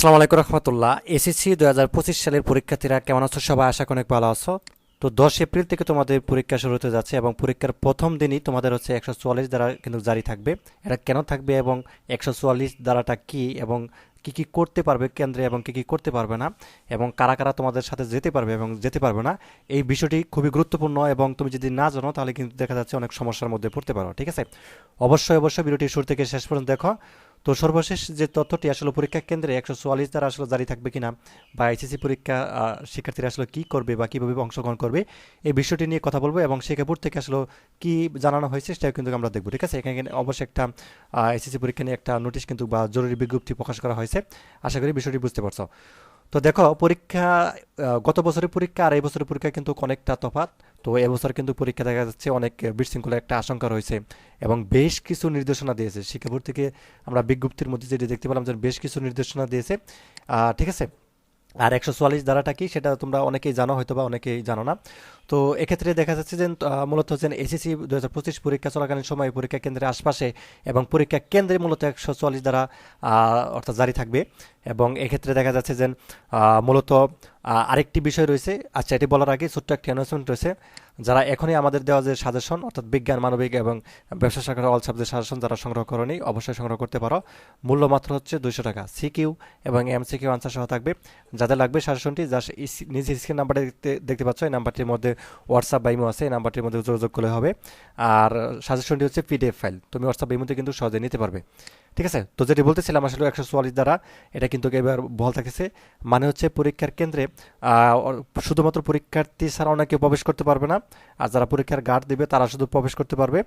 আসসালামু আলাইকুম রহমতুল্লাহ। এসএসসি দু হাজার পঁচিশ সালের পরীক্ষার্থীরা কেমন আছো? সবাই আশা করি অনেক ভালো আছো। তো দশ এপ্রিল থেকে তোমাদের পরীক্ষা শুরু হতে যাচ্ছে এবং পরীক্ষার প্রথম দিনই তোমাদের হচ্ছে একশো চুয়াল্লিশ দ্বারা কিন্তু জারি থাকবে। এটা কেন থাকবে এবং একশো চুয়াল্লিশ দ্বারাটা কী এবং কি কি করতে পারবে কেন্দ্রে এবং কি কি করতে পারবে না? এবং কারা কারা তোমাদের সাথে যেতে পারবে এবং যেতে পারবে না? এই বিষয়টি খুবই গুরুত্বপূর্ণ এবং তুমি যদি না জানো, তাহলে কিন্তু দেখা যাচ্ছে অনেক সমস্যার মধ্যে পড়তে পারো, ঠিক আছে? অবশ্যই অবশ্যই ভিডিওটি শুরু থেকে শেষ পর্যন্ত দেখো। তো সর্বশেষ যে তথ্যটি, আসলে পরীক্ষা কেন্দ্রে একশো চুয়াল্লিশ দ্বারা আসলে জারি থাকবে কিনা বা এইচএসসি পরীক্ষা শিক্ষার্থীরা আসলে কী করবে বা কীভাবে অংশগ্রহণ করবে, এই বিষয়টি নিয়ে কথা বলব এবং সে শিক্ষাপুর থেকে আসলে কি জানানো হয়েছে সেটাও কিন্তু আমরা দেখব, ঠিক আছে? এখানে অবশ্যই একটা এইচএসসি পরীক্ষা নিয়ে একটা নোটিশ কিন্তু বা জরুরি বিজ্ঞপ্তি প্রকাশ করা হয়েছে। আশা করি বিষয়টি বুঝতে পারছ। তো দেখো, পরীক্ষা গত বছরের পরীক্ষা আর এই বছরের পরীক্ষা কিন্তু অনেকটা তফাৎ। তো এবছর কিন্তু পরীক্ষা দেখা যাচ্ছে অনেক বিশৃঙ্খলা একটা আশঙ্কা রয়েছে এবং বেশ কিছু নির্দেশনা দিয়েছে। শিক্ষা বোর্ড থেকে আমরা বিজ্ঞপ্তির মধ্যে যেটি দেখতে পেলাম যে বেশ কিছু নির্দেশনা দিয়েছে। ঠিক আছে? আর একশো চুয়াল্লিশ ধারাটা কি? সেটা তোমরা অনেকেই জানো হয়তো বা অনেকেই জানো না। তো এক্ষেত্রে দেখা যাচ্ছে যে মূলত হচ্ছে এসএসসি দু হাজার পঁচিশ পরীক্ষা চলাকালীন সময় পরীক্ষা কেন্দ্রের আশপাশে এবং পরীক্ষা কেন্দ্রে মূলত একশো চুয়াল্লিশ দ্বারা অর্থাৎ জারি থাকবে। এবং এক্ষেত্রে দেখা যাচ্ছে যে মূলত আরেকটি বিষয় রয়েছে আচ্ছা এটি বলার আগে ছোট্ট একটি অ্যানাউন্সমেন্ট রয়েছে। যারা এখনই আমাদের দেওয়া যে সাজেশন, অর্থাৎ বিজ্ঞান, মানবিক এবং ব্যবসা শাখার অল সাবজেক্ট সাজেশন যারা সংগ্রহ করনি, অবশ্যই সংগ্রহ করতে পারো। মূল্য মাত্র হচ্ছে দুইশো টাকা। সিকিউ এবং এম এমসিকিউ আনসার সহ থাকবে। যাদের লাগবে সাজেশনটি যা নিজে স্ক্রিন নাম্বারটি দেখতে পাচ্ছ, এই নাম্বারটির মধ্যে হোয়াটসঅ্যাপ বা ইমো আছে, এই নাম্বারটির মধ্যে যোগাযোগ করলে হবে। আর সাজেশনটি হচ্ছে পিডিএফ ফাইল তুমি হোয়াটসঅ্যাপ বা ইমোতে কিন্তু সহজে নিতে পারবে। ঠিক আছে? তো যেটি বলতেছিলাম, আসলে একশো চুয়াল্লিশ দ্বারা এটা কিন্তু এবার বল থাকতেছে মানে হচ্ছে পরীক্ষার কেন্দ্রে শুধুমাত্র পরীক্ষার্থী ছাড়া অনেকে প্রবেশ করতে পারবে না। আর যারা পরীক্ষার গার্ড দেবে, তারা শুধু প্রবেশ করতে পারবে।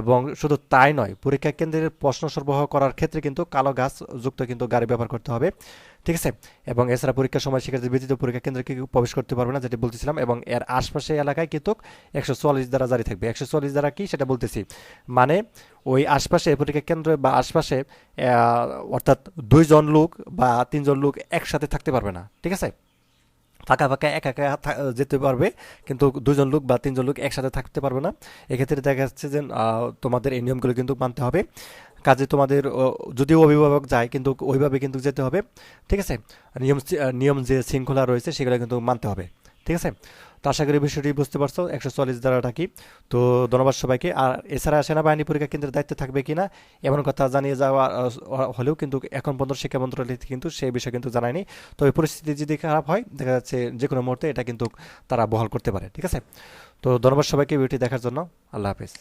এবং শুধু তাই নয়, পরীক্ষা কেন্দ্রের প্রশ্ন সরবরাহ করার ক্ষেত্রে কিন্তু কালো গাছ যুক্ত কিন্তু গাড়ি ব্যবহার করতে হবে। ঠিক আছে? এবং এছাড়া পরীক্ষার সময় শিক্ষার্থী ব্যতীত পরীক্ষা কেন্দ্রে কেউ প্রবেশ করতে পারবে না, যেটি বলতেছিলাম, এবং এর আশপাশে এলাকায় কিন্তু একশো চুয়াল্লিশ দ্বারা জারি থাকবে। একশো চুয়াল্লিশ দ্বারা কি? সেটা বলতেছি। মানে ওই আশপাশে পরীক্ষা কেন্দ্র বা আশপাশে অর্থাৎ দুইজন লোক বা তিনজন লোক একসাথে থাকতে পারবে না, ঠিক আছে? ফাঁকা ফাঁকা একা একা যেতে পারবে, কিন্তু দুজন লোক বা তিনজন লোক একসাথে থাকতে পারবে না। এক্ষেত্রে দেখা যাচ্ছে যে তোমাদের এই নিয়মগুলো কিন্তু মানতে হবে। কাজে তোমাদের যদিও অভিভাবক যায়, কিন্তু ওইভাবে কিন্তু যেতে হবে। ঠিক আছে? নিয়ম নিয়ম যে শৃঙ্খলা রয়েছে, সেগুলো কিন্তু মানতে হবে। ঠিক আছে? তো আশা করি বিষয়টি বুঝতে পারছ। একশো চল্লিশ দ্বারাটা কি? তো ধন্যবাদ সবাইকে। আর এছাড়া সেনাবাহিনী পরীক্ষা কেন্দ্রের দায়িত্বে থাকবে কি না এমন কথা জানিয়ে যাওয়া হলেও কিন্তু এখন পর্যন্ত শিক্ষা মন্ত্রণালয় কিন্তু সেই বিষয়ে কিন্তু জানায়নি। তবে পরিস্থিতি যদি খারাপ হয়, দেখা যাচ্ছে যে কোনো মুহূর্তে এটা কিন্তু তারা বহাল করতে পারে। ঠিক আছে? তো ধন্যবাদ সবাইকে ভিডিওটি দেখার জন্য। আল্লাহ হাফেজ।